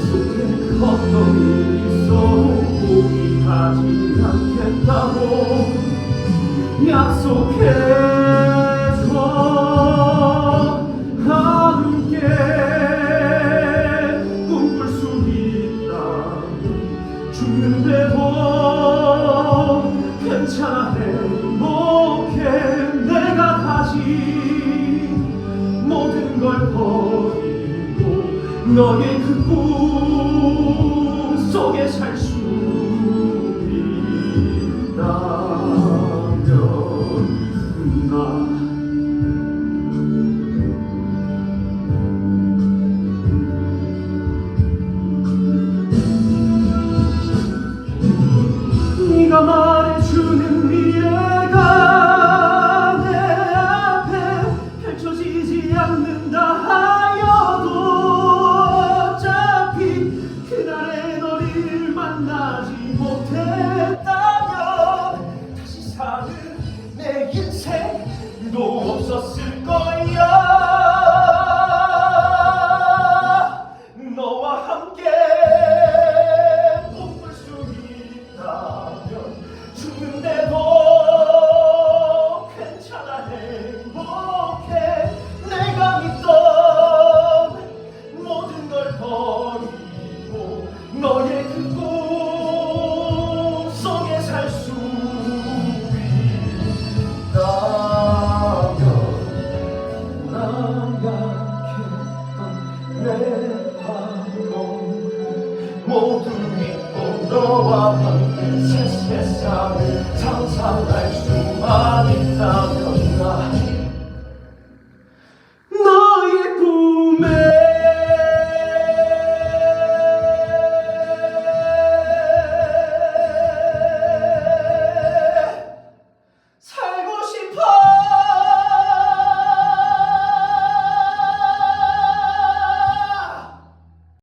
지금 어떤 일도 포기하지 않겠다고 약속해줘 함께 꿈꿀 수 있다 죽는데도 괜찮아 행복해 내가 다시 모든 걸 버리 너의 그꿈 속에 살 수 있다면 나 네가 말 만나지 못했다면 다시 사는 내 인생도 없었을 거야. 너와 함께 꿈꿀 수 있다면 죽는데 모두 잊고 너와 함께 새 세상을 상상할